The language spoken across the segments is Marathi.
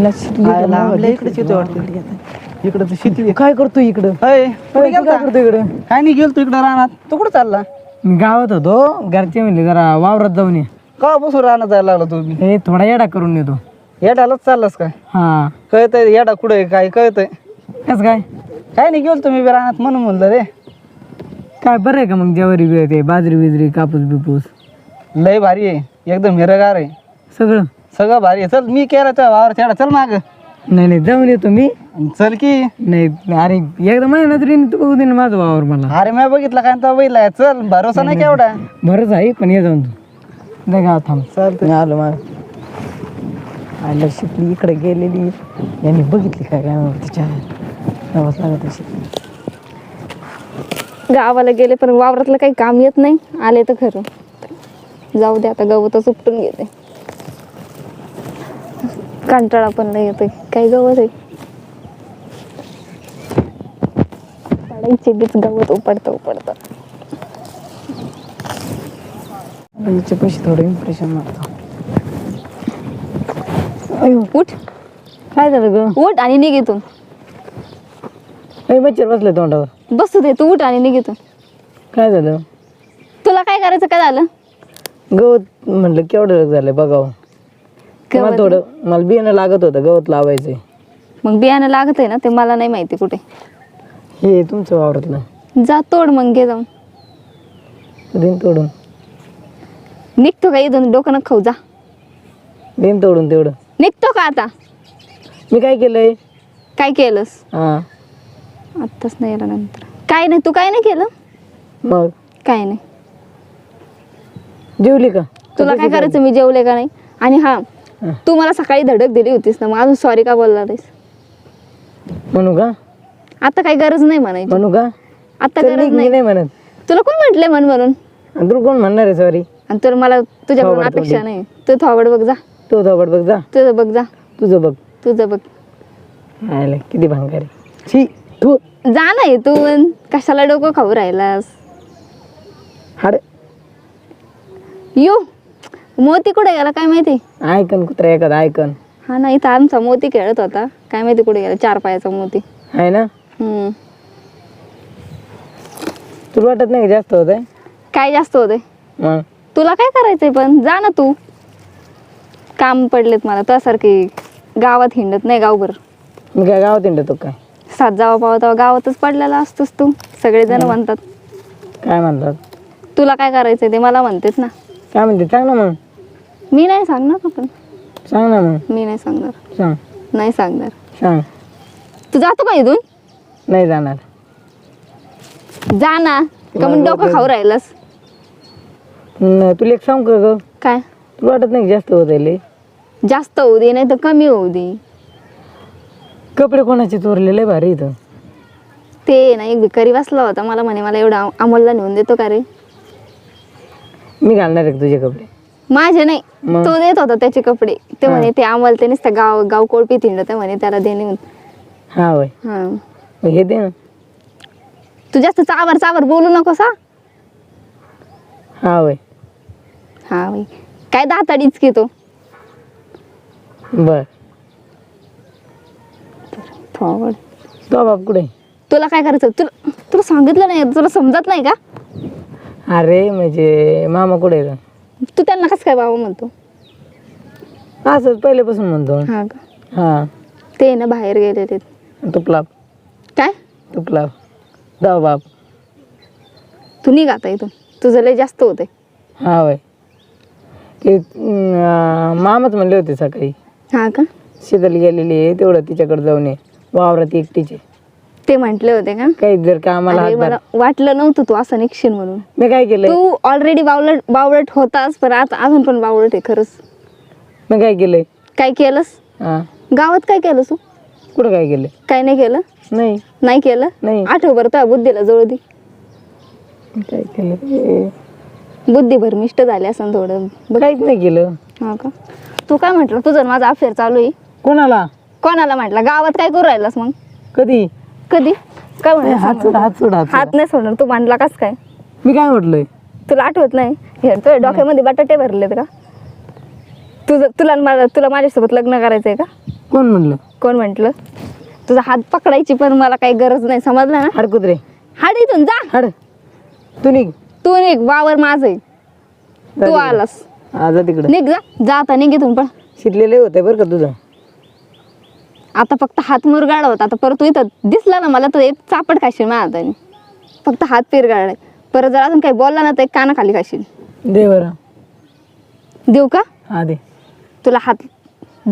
इकडे शेती वाटते इकडं तर शेती आहे. काय करतो इकडं? काय? करतो इकडं? काय नाही गेलतो इकडे रानात. तू कुठं चालला? गावात होतो घरचे म्हणले जरा वावरात जाऊन ये. का बसून रानात जायला लागला तुम्ही हे थोडा येडा करून येतो. येडालाच चाललास काय? हा. कळतंय येडा कुठे काय कळतंय? कस काय? काय नाही गेलतो मी बी रानात म्हणून म्हणलं रे. काय बरं आहे का मग ज्वारी बी ते बाजरी बिजरी कापूस बिपूस? लय भारी आहे एकदम हिरगार आहे. सगळं? सगळं भारी. आहे चल मी केलं तर वावर चढा चल माग. नाही नाही जाऊन येतो मी. चल की. नाही अरे एकदा माझ्या नजरेने तू बघू दे ना माझं वावर मला. अरे मी बघितलं काय तो बघितला चल भरोसा नाही केवढा. बरंच आहे पण ये जाऊन तू. नाही गावात थांब. चालतंय. मी आलो मग. आईला शिकली इकडे गेलेली. यांनी बघितली काय काय तिच्या नवस लागत अशी गावाला गेले पण वावरातलं काही काम येत नाही. आले तर खरं. जाऊ दे आता गवतच उपटून घेते. कंटाळा पण नाही येतोय. काही गवत आहे? पाडायचे बीच गवत उपडतं उपडतं हिचे पैसे थोडे इम्प्रेशन मारतो. उठ. काय झालं ग? उठ आणि निघ इथून. मच्छर बसले तोंडावर. बसू दे तू उठ आणि निघ इथून. काय झालं? तुला काय करायचं काय झालं? गवत म्हणलं केवढं झालं बघावं. मला? थोडं मला बियाणं लागत होतं गवत लावायचंय. मग बियाणं लागत आहे ना ते मला नाही माहिती कुठे. हे तुमचं वावरातलं जा तोड मग घे जाऊन. दिन तोडून. निघतो का इथून? डोकं नका खाऊ जा. दिन तोडून तेवढं. निघतो का आता? मी काय केलंय? काय केलंस? हा. आत्ताच नाही आला नंतर. काय नाही तू काय नाही केलं? मग? काय नाही. जेवली का? तुला काय करायचं? मी जेवले का नाही? आणि हं. तू मला सकाळी धडक दिली होतीस ना मग अजून सॉरी का बोलला नाहीस? म्हणू का? आता काही गरज नाही म्हणायची. म्हणू का? आता तर गरज मी नाही. नाही म्हणत. तुला कोण म्हटलंय म्हण म्हणून? आणि तुला कोण म्हणणार आहे सॉरी आणि तुला मला तुझ्याकडून थोबाड अपेक्षा. नाही. तू थोबड बघ जा. तू थोबड बघ जा. तुझं बघ जा. तुझं बघ. तुझं बघ. आयला किती भांगारी. छी तू जा नाही तू अन कशाला डोकं खाऊ राहिलास? हाड. यो. मोती कुठे गेला? काय माहिती? ऐकन कुत्रा एखादा ऐकन. हा नाही तर आमचा मोती खेळत होता. काय माहिती कुठे गेला? चार पायाचा मोती. आहे ना? हम्म. तुला वाटत नाही का जास्त होत आहे काय जास्त होते मग? तुला काय करायचंय पण? जा ना तू. काम पडलेत मला तुझ्यासारखी गावात हिंडत नाही गावभर. मी काय गावात येतो काय? सात जावा पावा तेव्हा गावातच पडलेला असतोस तू. सगळेजण म्हणतात. काय म्हणतात? तुला काय करायचंय ते मला म्हणतेस ना. काय म्हणते? सांग ना मग. मी नाही सांगणार पण सांग ना मग. मी नाही सांगणार. सांग. नाही सांगणार. सांग. तू जातो का इथून? नाही जाणार. जा ना. का मग डोकं खाऊ राहिलास? न, तुला एक सांग का ग? काय? तुला वाटत नाही का जास्त होत आहे लय? जास्त होऊ दे नाही तर कमी होऊ दे. कपडे कोणाचे चोरलेले भारी इथं? ते ना एक भिकारी बसला होता. मला म्हणे मला एवढा अमोलला नेऊन देतो का रे? मी घालणार आहे का तुझे कपडे? माझे नाही? तो देत होता त्याचे कपडे. ते. म्हणे ते अमोल ते नुसतं गाव गाव कोळपी थिंडत म्हणे त्याला देणे. हा वय हा. हे दे ना. तू जास्त चावर चावर बोलू नकोस हा. हा वय हा बाई काय दाताडीच की तो. बर. तो बाप कुठे? तुला काय करायचं? तुला तुला सांगितलं नाही तुला समजत नाही का? अरे म्हणजे मामा कुठे आहे तू त्यांना कसं काय बाबा म्हणतो? असंच पहिल्यापासून म्हणतो. हा का? हा. ते ना बाहेर गेलेले तुपला. काय? तुपला. जाऊ बाप. तू निघ आता इथून. तुझं लय जास्त होते हा वय ते अं, मामाच म्हणले होते सकाळी. हा का? शीतल गेलेली आहे तेवढं तिच्याकडे जाऊन ये. वावरात एकटीचे ते म्हंटले होते का? काही जर का आम्हाला हातभार मला वाटलं नव्हतं तू असं निघशील म्हणून. मी काय केलंय? तू ऑलरेडी बावलट बावळट होतास पण आता अजून पण बावळट आहे खरंच. मी काय केलंय? काय केलंस? हा. गावात काय केलं तू? कुठं काय केलंय? काय नाही केलं? नाही. नाही केलं? नाही. आठव बरं तुझ्या बुद्धीला जोड दे. मी काय केलं बुद्धी भरमिष्ट झाली असं थोडं. काहीच नाही केलं. हा का? तू काय म्हटलं? तुझं आणि माझा अफेअर चालू आहे. कोणाला? कोणाला म्हटलं? गावात काय करू राहिलास मग? कधी? कधी? काय ए, हात सोड म्हणलं हात सोड हात सोड. नाही सोडणार. तू मांडला कस काय? मी काय म्हटलंय? तुला आठवत नाही? हे तुझ्या डोक्यामध्ये बटाटे भरलेत का? तुझं तुला आणि मला तुला माझ्यासोबत लग्न करायचंय का? कोण म्हणलं? कोण म्हटलं? तुझा हात पकडायची पण मला काही गरज नाही समजलं ना? हाड कुत्रे. हाड इथून जा! हाड. तू निघ. तू निघ वावर माझं आहे. तू. आलास. हा जा तिकडे. निघ जा. जा आता निघ इथून पण. शिरलेले होते बरं का तुझं. आता फक्त हात मुरगाळा होता. आता परत तू इथं दिसला ना मला तर एक चापट खाशील माझ्या हाताने. फक्त हात पिरगाळाय परत जर अजून काही बोलला ना तर एक कानाखाली खाशील. दे बरं. देऊ का? हा दे. तुला हात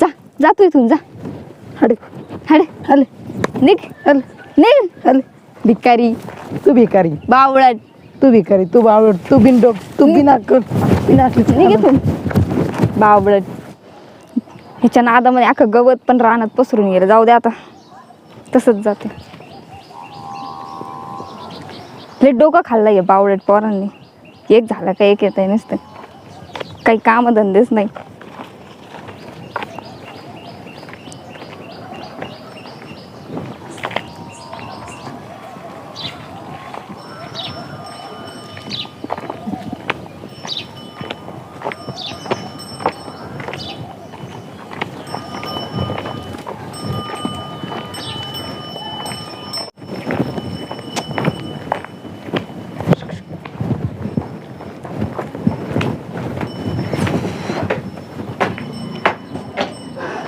जा जा तू इथून जा. हाड हाडे हले निघ. हल. निघ. हल. भिकारी. तू भिकारी. बावळट. तू भिकारी. तू बावड तू बिनडोक. तू बिना बिना निघ इथून. बावळट. ह्याच्या नादामध्ये अख्खं गवत पण रानात पसरून गेलं. जाऊ दे आता. तसंच जाते लय डोकं खाल्लं आहे बावळट पोरांनी. एक झालं का एक येत आहे नुसतं. काही कामधंदेच नाही.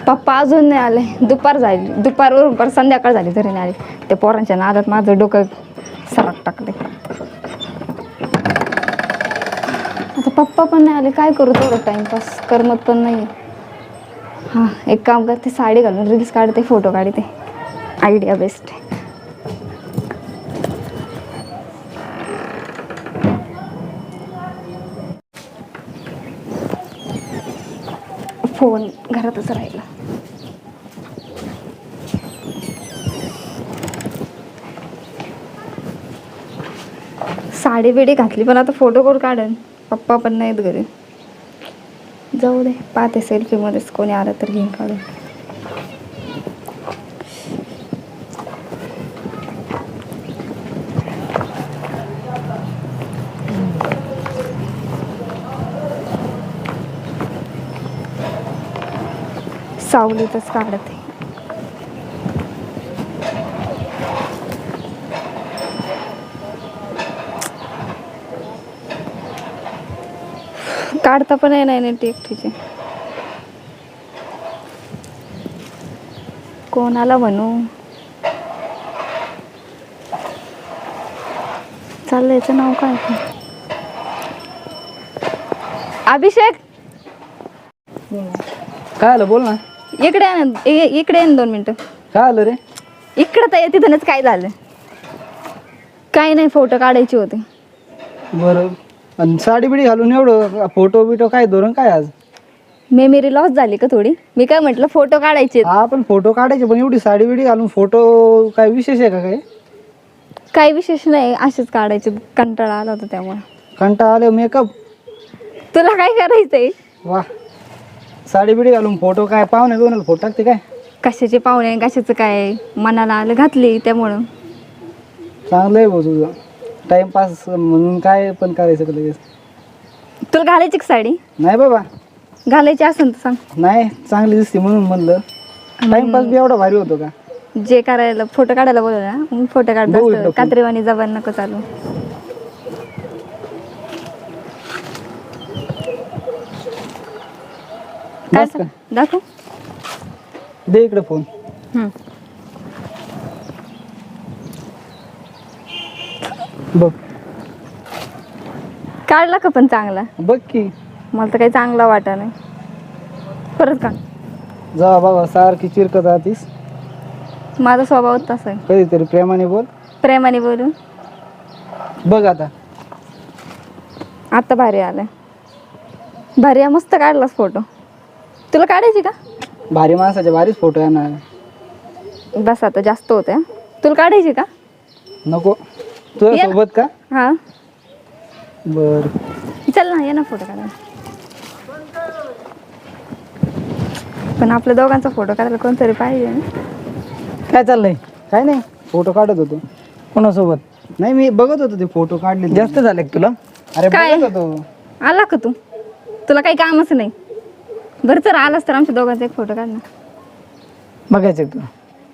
पप्पा अजून नाही आले. दुपार झाली. दुपारवरून पर संध्याकाळ झाली तरी नाही आले. त्या पोरांच्या नादात माझं डोकं सरक टाकले आता पप्पा पण नाही आले. काय करू? थोडं टाइमपास. करमत पण नाही हां एक काम करते. साडी घालून रील्स काढते फोटो काढते. आयडिया बेस्ट फोन घरातच राहिला. साडी बिडी घातली पण आता फोटो कोण काढेल पप्पा पण नाहीत घरी. जाऊ दे पाहते सेल्फीमध्येच कोणी आलं तर घेऊन काढून. सावलीतच काढते. काढता पण येणार नाही ती एकटीची. कोणाला म्हणू? चाललं याचं नाव काय? अभिषेक! काय आलं? बोल ना. इकडे ये ना इ- इकडे ये ना दोन मिनिटं. काय आलं रे? इकडं तर तिथूनच काय झालं? काही नाही फोटो काढायचे होते. बरं. आणि साडी बिडी घालून एवढं फोटो बिटो काय धोरण काय आज? मेमरी लॉस झाली का थोडी? मी काय म्हटलं फोटो काढायचे. हा पण फोटो काढायचे पण एवढी साडी बिडी घालून फोटो काय विशेष आहे का काय काही विशेष नाही असेच काढायचे. कंटाळा आला होता त्यामुळे. कंटा आले मेकअप तुला काय करायचंय? वा साडी बिडी घालून फोटो काय पाहुणे बिवण्याला फोटो टाकते काय? कशाचे पाहुणे कशाचं काय? मनाला आलं घातली त्यामुळं. चांगलं आहे भाऊ तुझं. टाइमपास म्हणून काय पण करायचं का लगेच? तुला घालायची का साडी? नाही बाबा. घालायची असेल तर सांग. नाही चांगली दिसते म्हणून म्हणलं. टाइमपास बी एवढा भारी होतो का? जे करायला फोटो काढायला बोलव ना फोटो काढत बघू इकडं. कात्रीवाणी जबान नको चालू. काय बस का सांग? दाखव. दे इकडे फोन हम्म. बघ. काढला का पण चांगला? बघ की. मला तर काही चांगला वाटा नाही. परत काढ. जा बाबा सारखी चिरकत राहतीस. माझा स्वभाव तसा आहे. कधीतरी प्रेमाने बोल. प्रेमाने बोलून. बघ आता. आता भारी आलाय. भारी आहे, मस्त काढलास फोटो तुला काढायची का? भारी माणसाचे भारीच फोटो येणार बस आता जास्त होते हं. तुला काढायची का? नको. तुझ्या ये. सोबत का? हा. बर. चल ना ये ना फोटो काढायला. पण आपल्या दोघांचा फोटो काढायला कोणतरी पाहिजे ना. काय चाललंय? काय नाही फोटो काढत होतो. कोणासोबत? नाही मी बघत होतो ते फोटो काढले जास्त झाले का तुला? अरे काय? बघत होतो. आला का तू? तुला काही कामच नाही. बरं तर आलास तर आमच्या दोघांचा एक फोटो काढ ना. बघायचं का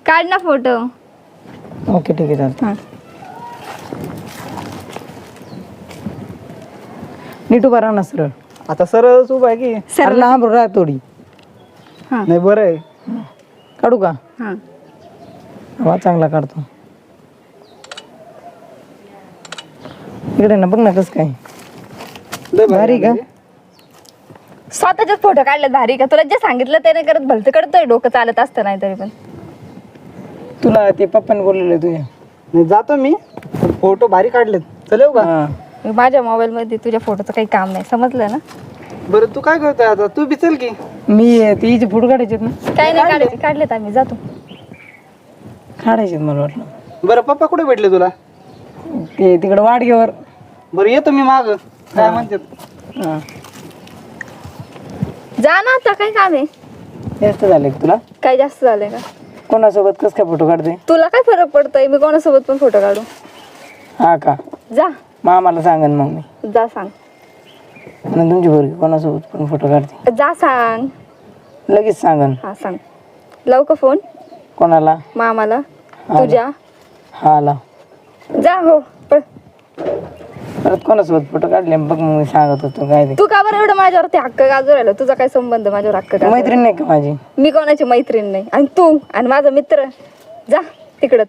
काढ ना फोटो. तू ओके ठीक आहे चालतं हां. नीट उभा राहा ना सरळ. आता सरळच उभा आहे की? अरे लांब राहा थोडी. हां. नाही बरं आहे. काढू का? हां. वा चांगला काढतो. इकडे ना बघ ना कसं काय. लय भारी का? स्वतःच्याच फोटो काढले भारी का? तुला जे सांगितलं ते नाही करत भलतं करतोय डोकं चालत असतं नाही तरी पण. तुला ते पप्पाने बोललेलं तुझ्या. नाही जातो मी फोटो भारी काढलेत. चल येऊ का? हा. मी माझ्या मोबाईलमध्ये तुझ्या फोटोचं काही काम नाही. समजलं ना? बरं तू काय करतोय आता? तू बी चल की. मी ते हिचे फोटो काढायचे ना काही नाही काढायचे. काढलेत आम्ही. जातो काढायचे मला वाटलं. बरं पप्पा कुठे भेटले तुला? ते तिकडं वाडग्यावर बरं येतो मी माग. काय म्हणतात? हा. जा ना आता काय काम आहे? जास्त झाले का तुला? काय जास्त झालंय का? कोणासोबत कस काय फोटो काढते? तुला काय फरक पडतोय? मी कोणासोबत पण फोटो काढू. हा का? जा. मामाला सांगन मग मी. जा सांग. आणि तुमची पोरगी कोणासोबत पण फोटो काढते. जा सांग. लगेच सांगन. हा सांग. लावू का फोन कोणाला? मामाला. तुझ्या. हा आला. जा हो पळ. परत कोणासोबत फोटो काढले बघ मग मी सांगत होतो काय ते. तू का बरं एवढं माझ्यावरती हक्क गाजू राहिला? तुझा काय संबंध माझ्यावर हक्क गाजू मैत्रीण नाही का माझी? मी कोणाची मैत्रीण नाही. आणि तू आणि माझा मित्र. जा तिकडं.